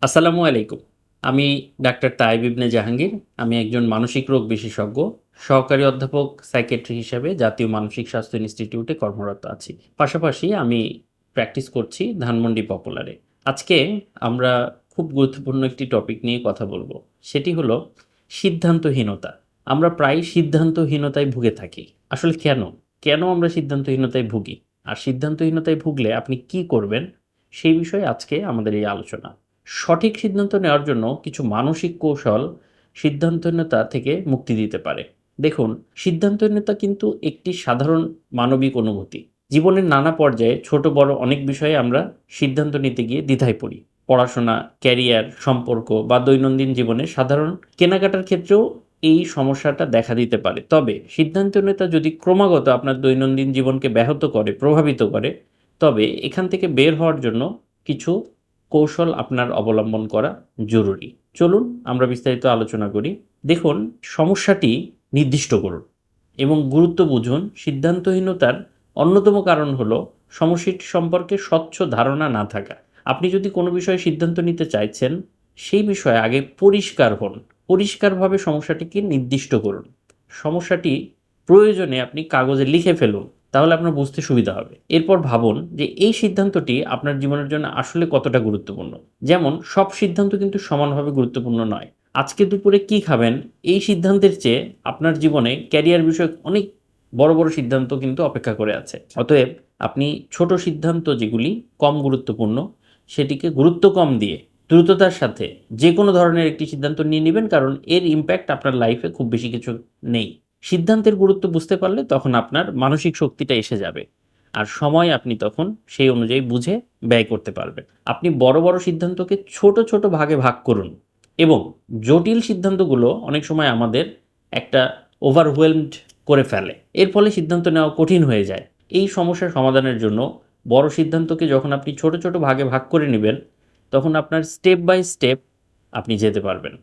আসসালামু আলাইকুম। আমি ডাক্তার তাইব ইবনে জাহাঙ্গীর। আমি একজন মানসিক রোগ বিশেষজ্ঞ, সহকারী অধ্যাপক সাইকেট্রি হিসেবে জাতীয় মানসিক স্বাস্থ্য ইনস্টিটিউটে কর্মরত আছি। পাশাপাশি আমি প্র্যাকটিস করছি ধানমন্ডি পপুলারে। আজকে আমরা খুব গুরুত্বপূর্ণ একটি টপিক নিয়ে কথা বলব। সেটি হলো সিদ্ধান্তহীনতা। আমরা প্রায় সিদ্ধান্তহীনতায় ভুগে থাকি। আসলে কেন? কেন আমরা সিদ্ধান্তহীনতায় ভুগি? আর সিদ্ধান্তহীনতায় ভুগলে আপনি কি করবেন? সেই বিষয়ে আজকে আমাদের এই আলোচনা। সঠিক সিদ্ধান্ত নেওয়ার জন্য কিছু মানসিক কৌশল সিদ্ধান্তহীনতা থেকে মুক্তি দিতে পারে। দেখুন সিদ্ধান্তহীনতা কিন্তু একটি সাধারণ মানবিক অনুভূতি। জীবনের নানা পর্যায়ে ছোট বড় অনেক বিষয়ে আমরা সিদ্ধান্ত নিতে গিয়ে দ্বিধায় পড়ি। পড়াশোনা, ক্যারিয়ার, সম্পর্ক বা দৈনন্দিন জীবনে সাধারণ কেনাকাটার ক্ষেত্রেও এই সমস্যাটা দেখা দিতে পারে। তবে সিদ্ধান্তহীনতা যদি ক্রমাগত আপনার দৈনন্দিন জীবনকে ব্যাহত করে, প্রভাবিত করে, তবে এখান থেকে বের হওয়ার জন্য কিছু কৌশল আপনার অবলম্বন করা জরুরি। চলুন আমরা বিস্তারিত আলোচনা করি। দেখুন, সমস্যাটি নির্দিষ্ট করুন এবং গুরুত্ব বুঝুন। সিদ্ধান্তহীনতার অন্যতম কারণ হলো সমস্যাটি সম্পর্কে স্বচ্ছ ধারণা না থাকা। আপনি যদি কোনো বিষয়ে সিদ্ধান্ত নিতে চাইছেন, সেই বিষয়ে আগে পরিষ্কার হন। পরিষ্কারভাবে সমস্যাটিকে নির্দিষ্ট করুন। সমস্যাটি প্রয়োজনে আপনি কাগজে লিখে ফেলুন। তাহলে আপনার বুঝতে সুবিধা হবে। এরপর ভাবুন যে এই সিদ্ধান্তটি আপনার জীবনের জন্য আসলে কতটা গুরুত্বপূর্ণ। যেমন, সব সিদ্ধান্ত কিন্তু সমানভাবে গুরুত্বপূর্ণ নয়। আজকে দুপুরে কি খাবেন? এই সিদ্ধান্তের চেয়ে আপনার জীবনে ক্যারিয়ার বিষয়ক অনেক বড় বড় সিদ্ধান্ত কিন্তু অপেক্ষা করে আছে। অতএব আপনি ছোট সিদ্ধান্ত যেগুলি কম গুরুত্বপূর্ণ, সেটিকে গুরুত্ব কম দিয়ে দ্রুততার সাথে যে কোনো ধরনের একটি সিদ্ধান্ত নিয়ে নেবেন, কারণ এর ইম্প্যাক্ট আপনার লাইফে খুব বেশি কিছু নেই। সিদ্ধান্তের গুরুত্ব বুঝতে পারলে তখন আপনার মানসিক শক্তিটা এসে যাবে। আর সময় আপনি তখন সেই অনুযায়ী বুঝে ব্যয় করতে পারবেন। আপনি বড় বড় সিদ্ধান্তকে ছোট ছোট ভাগে ভাগ করুন এবং জটিল সিদ্ধান্তগুলো অনেক সময় আমাদের একটা ওভারওয়েলমড করে ফেলে। এর ফলে সিদ্ধান্ত নেওয়া কঠিন হয়ে যায়। এই সমস্যার সমাধানের জন্য বড় সিদ্ধান্তকে যখন আপনি ছোট ছোট ভাগে ভাগ করে নেবেন, তখন আপনার স্টেপ বাই স্টেপ আপনি যেতে পারবেন।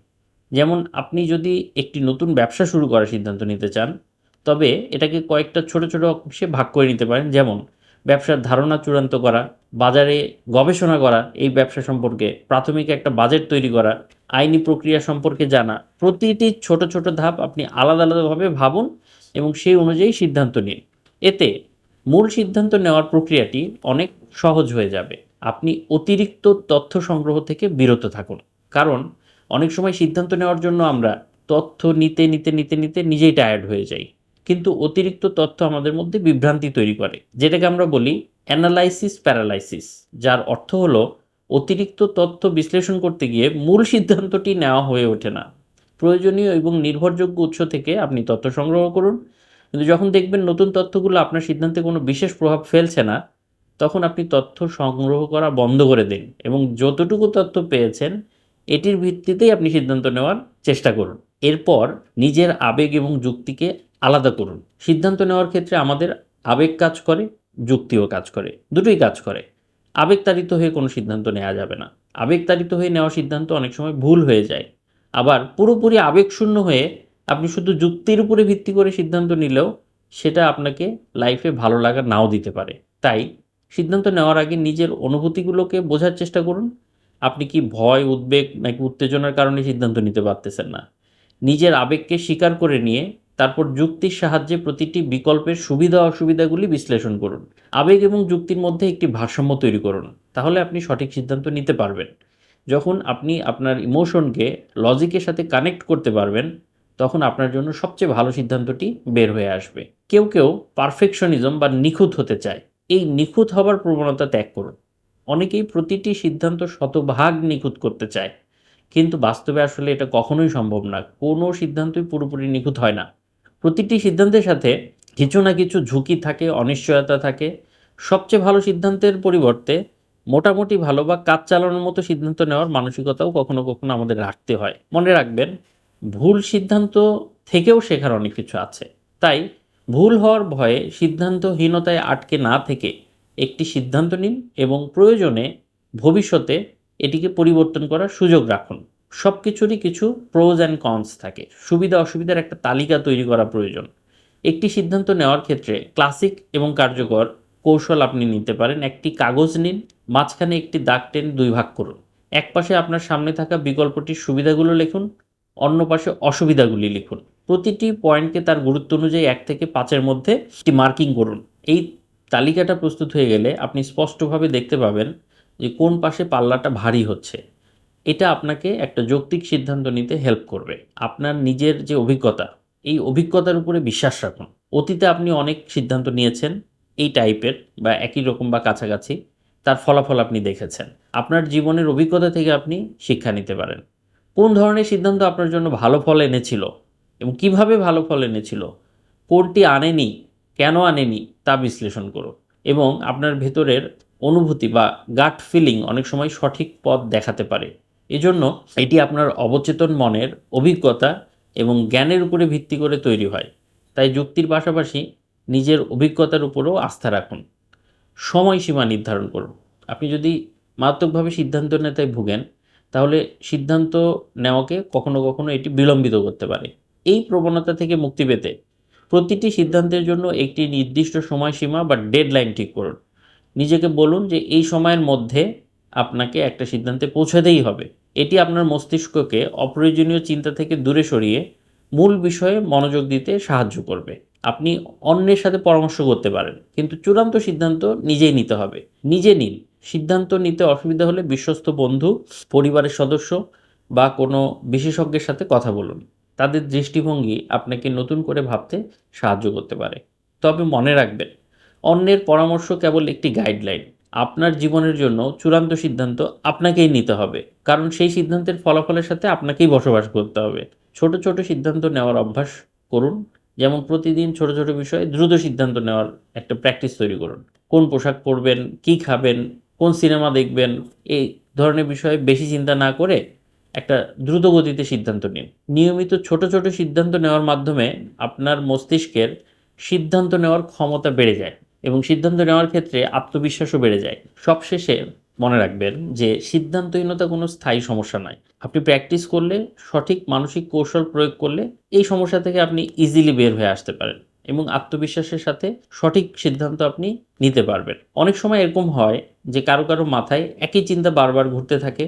যেমন আপনি যদি একটি নতুন ব্যবসা শুরু করার সিদ্ধান্ত নিতে চান, তবে এটাকে কয়েকটা ছোট ছোট অংশে ভাগ করে নিতে পারেন। যেমন ব্যবসার ধারণা চূড়ান্ত করা, বাজারে গবেষণা করা, এই ব্যবসা সম্পর্কে প্রাথমিক একটা বাজেট তৈরি করা, আইনি প্রক্রিয়া সম্পর্কে জানা, প্রতিটি ছোট ছোট ধাপ আপনি আলাদা আলাদাভাবে ভাবুন এবং সেই অনুযায়ী সিদ্ধান্ত নিন। এতে মূল সিদ্ধান্ত নেওয়ার প্রক্রিয়াটি অনেক সহজ হয়ে যাবে। আপনি অতিরিক্ত তথ্য সংগ্রহ থেকে বিরত থাকুন। কারণ অনেক সময় সিদ্ধান্ত নেওয়ার জন্য আমরা তথ্য নিতে নিতে নিতে নিতে নিজেই টায়ার্ড হয়ে যাই। কিন্তু অতিরিক্ত তথ্য আমাদের মধ্যে বিভ্রান্তি তৈরি করে। যেটাকে আমরা বলি অ্যানালাইসিস প্যারালাইসিস যার অর্থ হলো অতিরিক্ত তথ্য বিশ্লেষণ করতে গিয়ে মূল সিদ্ধান্তটি নেওয়া হয়ে ওঠে না। প্রয়োজনীয় এবং নির্ভরযোগ্য উৎস থেকে আপনি তথ্য সংগ্রহ করুন। কিন্তু যখন দেখবেন নতুন তথ্যগুলো আপনার সিদ্ধান্তে কোনো বিশেষ প্রভাব ফেলছে না, তখন আপনি তথ্য সংগ্রহ করা বন্ধ করে দিন এবং যতটুকু তথ্য পেয়েছেন এটির ভিত্তিতেই আপনি সিদ্ধান্ত নেওয়ার চেষ্টা করুন। এরপর নিজের আবেগ এবং যুক্তিকে আলাদা করুন। সিদ্ধান্ত নেওয়ার ক্ষেত্রে আমাদের আবেগ কাজ করে, যুক্তিও কাজ করে, দুটোই কাজ করে। আবেগতাড়িত হয়ে কোনো সিদ্ধান্ত নেওয়া যাবে না। আবেগতাড়িত হয়ে নেওয়া সিদ্ধান্ত অনেক সময় ভুল হয়ে যায়। আবার পুরোপুরি আবেগশূন্য হয়ে আপনি শুধু যুক্তির উপরে ভিত্তি করে সিদ্ধান্ত নিলেও সেটা আপনাকে লাইফে ভালো লাগা নাও দিতে পারে। তাই সিদ্ধান্ত নেওয়ার আগে নিজের অনুভূতিগুলোকে বোঝার চেষ্টা করুন। আপনি কি ভয়, উদ্বেগ নাকি উত্তেজনার কারণে সিদ্ধান্ত নিতে পারতেছেন না? নিজের আবেগকে স্বীকার করে নিয়ে তারপর যুক্তির সাহায্যে প্রতিটি বিকল্পের সুবিধা, অসুবিধাগুলি বিশ্লেষণ করুন। আবেগ এবং যুক্তির মধ্যে একটি ভারসাম্য তৈরি করুন। তাহলে আপনি সঠিক সিদ্ধান্ত নিতে পারবেন। যখন আপনি আপনার ইমোশনকে লজিকের সাথে কানেক্ট করতে পারবেন, তখন আপনার জন্য সবচেয়ে ভালো সিদ্ধান্তটি বের হয়ে আসবে। কেউ কেউ পারফেকশনিজম বা নিখুঁত হতে চায়। এই নিখুঁত হবার প্রবণতা ত্যাগ করুন। অনেকেই প্রতিটি সিদ্ধান্ত শতভাগ নিখুঁত করতে চায়। কিন্তু বাস্তবে আসলে এটা কখনোই সম্ভব না। কোনো সিদ্ধান্তই পুরোপুরি নিখুঁত হয় না। প্রতিটি সিদ্ধান্তের সাথে কিছু না কিছু ঝুঁকি থাকে, অনিশ্চয়তা থাকে। সবচেয়ে ভালো সিদ্ধান্তের পরিবর্তে মোটামুটি ভালো বা কাজ চালানোর মতো সিদ্ধান্ত নেওয়ার মানসিকতাও কখনো কখনো আমাদের রাখতে হয়। মনে রাখবেন, ভুল সিদ্ধান্ত থেকেও শেখার অনেক কিছু আছে। তাই ভুল হওয়ার ভয়ে সিদ্ধান্তহীনতায় আটকে না থেকে একটি সিদ্ধান্ত নিন এবং প্রয়োজনে ভবিষ্যতে এটিকে পরিবর্তন করার সুযোগ রাখুন। সব কিছুরই কিছু প্রোজ অ্যান্ড কনস থাকে। সুবিধা অসুবিধার একটা তালিকা তৈরি করা প্রয়োজন। একটি সিদ্ধান্ত নেওয়ার ক্ষেত্রে ক্লাসিক এবং কার্যকর কৌশল আপনি নিতে পারেন। একটি কাগজ নিন, মাঝখানে একটি দাগ টেনে দুই ভাগ করুন। এক পাশে আপনার সামনে থাকা বিকল্পটির সুবিধাগুলো লিখুন, অন্য পাশে অসুবিধাগুলি লিখুন। প্রতিটি পয়েন্টকে তার গুরুত্ব অনুযায়ী এক থেকে পাঁচের মধ্যে একটি মার্কিং করুন। এই তালিকাটা প্রস্তুত হয়ে গেলে আপনি স্পষ্টভাবে দেখতে পাবেন যে কোন পাশে পাল্লাটা ভারী হচ্ছে। এটা আপনাকে একটা যৌক্তিক সিদ্ধান্ত নিতে হেল্প করবে। আপনার নিজের যে অভিজ্ঞতা, এই অভিজ্ঞতার উপরে বিশ্বাস রাখুন। অতীতে আপনি অনেক সিদ্ধান্ত নিয়েছেন, এই টাইপের বা একই রকম বা কাছাকাছি, তার ফলাফল আপনি দেখেছেন। আপনার জীবনের অভিজ্ঞতা থেকে আপনি শিক্ষা নিতে পারেন। কোন ধরনের সিদ্ধান্ত আপনার জন্য ভালো ফল এনেছিল এবং কীভাবে ভালো ফল এনেছিল, কোনটি আনেনি কেন আনেনি তা বিশ্লেষণ করুন এবং আপনার ভেতরের অনুভূতি বা গাট ফিলিং অনেক সময় সঠিক পথ দেখাতে পারে। এজন্য এটি আপনার অবচেতন মনের অভিজ্ঞতা এবং জ্ঞানের উপরে ভিত্তি করে তৈরি হয়। তাই যুক্তির পাশাপাশি নিজের অভিজ্ঞতার উপরেও আস্থা রাখুন। সময়সীমা নির্ধারণ করুন। আপনি যদি মারাত্মকভাবে সিদ্ধান্ত নেতায় ভুগেন, তাহলে সিদ্ধান্ত নেওয়াকে কখনো কখনো এটি বিলম্বিত করতে পারে। এই প্রবণতা থেকে মুক্তি পেতে প্রতিটি সিদ্ধান্তের জন্য একটি নির্দিষ্ট সময়সীমা বা ডেডলাইন ঠিক করুন। নিজেকে বলুন যে এই সময়ের মধ্যে আপনাকে একটা সিদ্ধান্তে পৌঁছাতেই হবে। এটি আপনার মস্তিষ্ককে অপ্রয়োজনীয় চিন্তা থেকে দূরে সরিয়ে মূল বিষয়ে মনোযোগ দিতে সাহায্য করবে। আপনি অন্যের সাথে পরামর্শ করতে পারেন, কিন্তু চূড়ান্ত সিদ্ধান্ত নিজেই নিতে হবে। নিজে নিন। সিদ্ধান্ত নিতে অসুবিধা হলে বিশ্বস্ত বন্ধু, পরিবারের সদস্য বা কোনো বিশেষজ্ঞের সাথে কথা বলুন। তাদের দৃষ্টিভঙ্গি আপনাকে নতুন করে ভাবতে সাহায্য করতে পারে। তবে মনে রাখবেন, অন্যের পরামর্শ কেবল একটি গাইডলাইন আপনার জীবনের জন্য চূড়ান্ত সিদ্ধান্ত আপনাকেই নিতে হবে। কারণ সেই সিদ্ধান্তের ফলাফলের সাথে আপনাকেই বসবাস করতে হবে। ছোট ছোট সিদ্ধান্ত নেওয়ার অভ্যাস করুন। যেমন প্রতিদিন ছোট ছোট বিষয়ে দ্রুত সিদ্ধান্ত নেওয়ার একটা প্র্যাকটিস তৈরি করুন। কোন পোশাক পরবেন, কী খাবেন, কোন সিনেমা দেখবেন, এই ধরনের বিষয়ে বেশি চিন্তা না করে একটা দ্রুত গতিতে সিদ্ধান্ত নিন। নিয়মিত ছোট ছোট সিদ্ধান্ত নেওয়ার মাধ্যমে আপনার মস্তিষ্কের সিদ্ধান্ত নেওয়ার ক্ষমতা বেড়ে যায় এবং সিদ্ধান্ত নেওয়ার ক্ষেত্রে আত্মবিশ্বাসও বেড়ে যায়। সবশেষে মনে রাখবেন যে সিদ্ধান্তহীনতা কোনো স্থায়ী সমস্যা নয়। আপনি প্র্যাকটিস করলে, সঠিক মানসিক কৌশল প্রয়োগ করলে এই সমস্যা থেকে আপনি ইজিলি বের হয়ে আসতে পারেন এবং আত্মবিশ্বাসের সাথে সঠিক সিদ্ধান্ত আপনি নিতে পারবেন। অনেক সময় এরকম হয় যে কারও কারও মাথায় একই চিন্তা বারবার ঘুরতে থাকে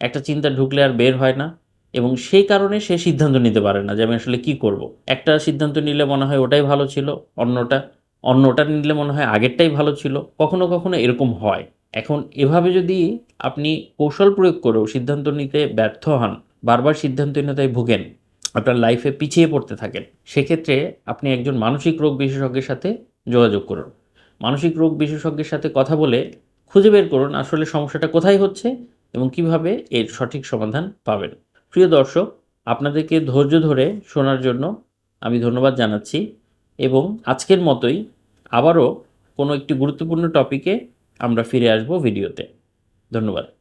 একটা চিন্তা ঢুকলে আর বের হয় না এবং সেই কারণে সে সিদ্ধান্ত নিতে পারে না যে আমি আসলে কি করব। একটা সিদ্ধান্ত নিলে মনে হয় ওটাই ভালো ছিল, অন্যটা অন্যটা নিলে মনে হয় আগেরটাই ভালো ছিল। কখনো কখনো এরকম হয়। এখন এভাবে যদি আপনি কৌশল প্রয়োগ করেও সিদ্ধান্ত নিতে ব্যর্থ হন, বারবার সিদ্ধান্তহীনতায় ভুগেন, আপনার লাইফে পিছিয়ে পড়তে থাকেন, সেক্ষেত্রে আপনি একজন মানসিক রোগ বিশেষজ্ঞের সাথে যোগাযোগ করুন। মানসিক রোগ বিশেষজ্ঞের সাথে কথা বলে খুঁজে বের করুন আসলে সমস্যাটা কোথায় হচ্ছে এবং কীভাবে এর সঠিক সমাধান পাবেন। প্রিয় দর্শক, আপনাদেরকে ধৈর্য ধরে শোনার জন্য আমি ধন্যবাদ জানাচ্ছি এবং আজকের মতোই আবারও কোনো একটি গুরুত্বপূর্ণ টপিকে আমরা ফিরে আসব ভিডিওতে। ধন্যবাদ।